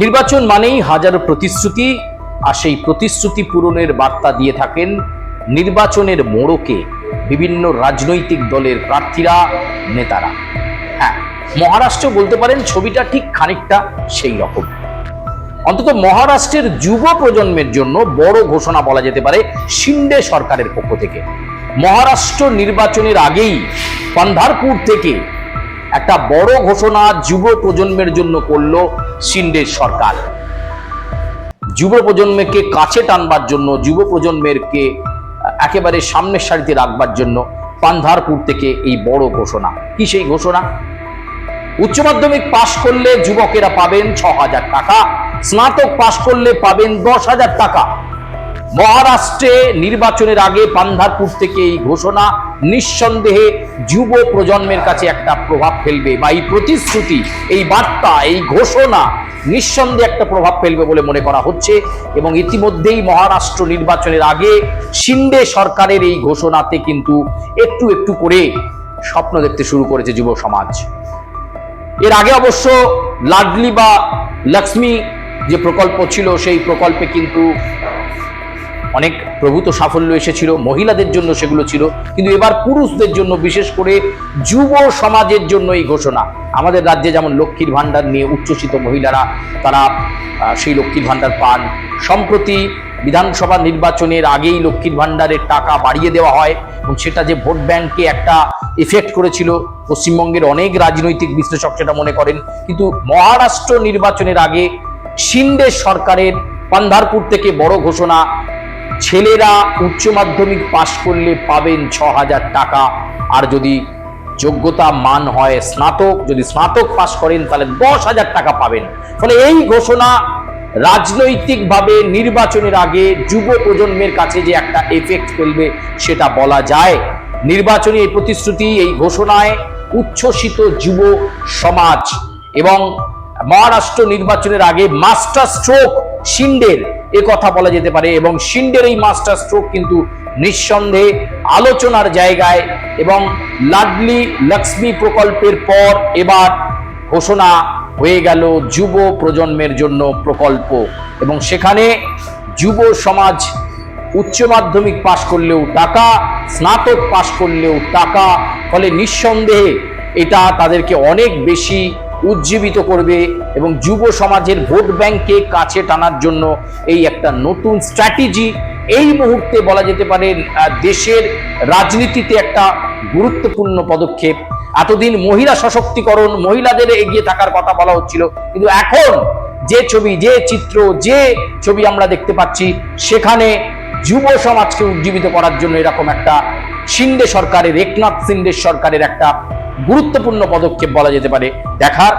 নির্বাচন মানেই হাজারো প্রতিশ্রুতি, আর সেই প্রতিশ্রুতি পূরণের বার্তা দিয়ে থাকেন নির্বাচনের মোড়কে বিভিন্ন রাজনৈতিক দলের প্রার্থীরা, নেতারা। হ্যাঁ মহারাষ্ট্র বলতে পারেন ছবিটা ঠিক খানিকটা সেই রকম। অন্তত মহারাষ্ট্রের যুব প্রজন্মের জন্য বড় ঘোষণা বলা যেতে পারে শিন্ডে সরকারের পক্ষ থেকে। মহারাষ্ট্র নির্বাচনের আগেই পান্ধারপুর থেকে একটা বড় ঘোষণা যুব প্রজন্মের জন্য করল শিন্ডে সরকার। যুব প্রজন্মকে কাছে টানবার জন্য, যুব প্রজন্মেরকে একেবারে সামনের সারিতে রাখবার জন্য পান্ধারপুর থেকে এই বড় ঘোষণা। কি সেই ঘোষণা? উচ্চ মাধ্যমিক পাশ করলে যুবকেরা পাবেন ছ হাজার টাকা, স্নাতক পাশ করলে পাবেন দশ হাজার টাকা। মহারাষ্ট্রে নির্বাচনের আগে পান্ধারপুর থেকে এই ঘোষণা নিঃসন্দেহে যুব প্রজন্মের কাছে একটা প্রভাব ফেলবে বা এই প্রতিশ্রুতি, এই বার্তা, এই ঘোষণা নিঃসন্দেহে একটা প্রভাব ফেলবে বলে মনে করা হচ্ছে এবং ইতিমধ্যেই মহারাষ্ট্র নির্বাচনের আগে শিন্ডে সরকারের এই ঘোষণাতে কিন্তু একটু একটু করে স্বপ্ন দেখতে শুরু করেছে যুব সমাজ। এর আগে অবশ্য লাডলি বা লক্ষ্মী যে প্রকল্প ছিল, সেই প্রকল্পে কিন্তু অনেক প্রভূত সাফল্য এসেছিল, মহিলাদের জন্য সেগুলো ছিল, কিন্তু এবার পুরুষদের জন্য, বিশেষ করে যুব সমাজের জন্য এই ঘোষণা। আমাদের রাজ্যে যেমন লক্ষ্মীর ভাণ্ডার নিয়ে উচ্ছ্বসিত মহিলারা, তারা সেই লক্ষ্মীর ভাণ্ডার পান। সম্প্রতি বিধানসভা নির্বাচনের আগেই লক্ষ্মীর ভাণ্ডারের টাকা বাড়িয়ে দেওয়া হয় এবং সেটা যে ভোট ব্যাংকে একটা এফেক্ট করেছিল, পশ্চিমবঙ্গের অনেক রাজনৈতিক বিশ্লেষক সেটা মনে করেন, কিন্তু মহারাষ্ট্র নির্বাচনের আগে শিন্ডে সরকারের পান্ধারপুর থেকে বড় ঘোষণা ছেলেরা উচ্চ মাধ্যমিক পাশ করলে পাবেন ছ হাজার টাকা। আর যদি যোগ্যতা মান হয় স্নাতক, যদি স্নাতক পাশ করেন, তাহলে দশ হাজার টাকা পাবেন। ফলে এই ঘোষণা রাজনৈতিকভাবে নির্বাচনের আগে যুব প্রজন্মের কাছে যে একটা এফেক্ট ফেলবে সেটা বলা যায়। নির্বাচনী এই প্রতিশ্রুতি এই ঘোষণায় উচ্ছ্বসিত যুব সমাজ এবং মহারাষ্ট্র নির্বাচনের আগে মাস্টার স্ট্রোক শিন্ডের এ কথা বলা যেতে পারে এবং শিন্ডের এই মাস্টার স্ট্রোক কিন্তু নিঃসন্দেহে আলোচনার জায়গায় এবং লাডলি লক্ষ্মী প্রকল্পের পর এবার ঘোষণা হয়ে গেল যুব প্রজন্মের জন্য প্রকল্প। এবং সেখানে যুব সমাজ উচ্চ মাধ্যমিক পাশ করলেও টাকা, স্নাতক পাশ করলেও টাকা, ফলে নিঃসন্দেহে এটা তাদেরকে অনেক বেশি উজ্জীবিত করবে এবং যুব সমাজের ভোট ব্যাংককে কাছে টানার জন্য এই একটা নতুন স্ট্র্যাটেজি। এই মুহূর্তে বলা যেতে পারে দেশের রাজনীতিতে একটা গুরুত্বপূর্ণ পদক্ষেপ। এতদিন মহিলা সশক্তিকরণ, মহিলাদের এগিয়ে থাকার কথা বলা হচ্ছিল, কিন্তু এখন যে ছবি, যে চিত্র, যে ছবি আমরা দেখতে পাচ্ছি, সেখানে যুব সমাজকে উজ্জীবিত করার জন্য এরকম একটা শিন্ডে সরকারের, একনাথ শিন্ডে সরকারের একটা গুরুত্বপূর্ণ পদক্ষেপ বলা যেতে পারে। দেখার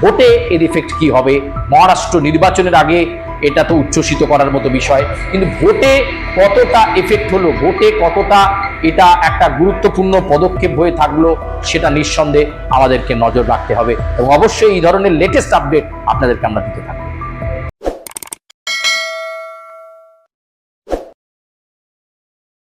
ভোটে এর ইফেক্ট কি হবে? মহারাষ্ট্র নির্বাচনের আগে এটা তো উচ্ছ্বসিত করার মতো বিষয়। কিন্তু ভোটে কতটা এফেক্ট হলো? ভোটে কতটা এটা একটা গুরুত্বপূর্ণ পদক্ষেপ হয়ে থাকল সেটা নিঃসন্দেহে আমাদেরকে নজর রাখতে হবে। এবং অবশ্যই এই ধরনের লেটেস্ট আপডেট আপনাদেরকে আমরা দিতে থাকব।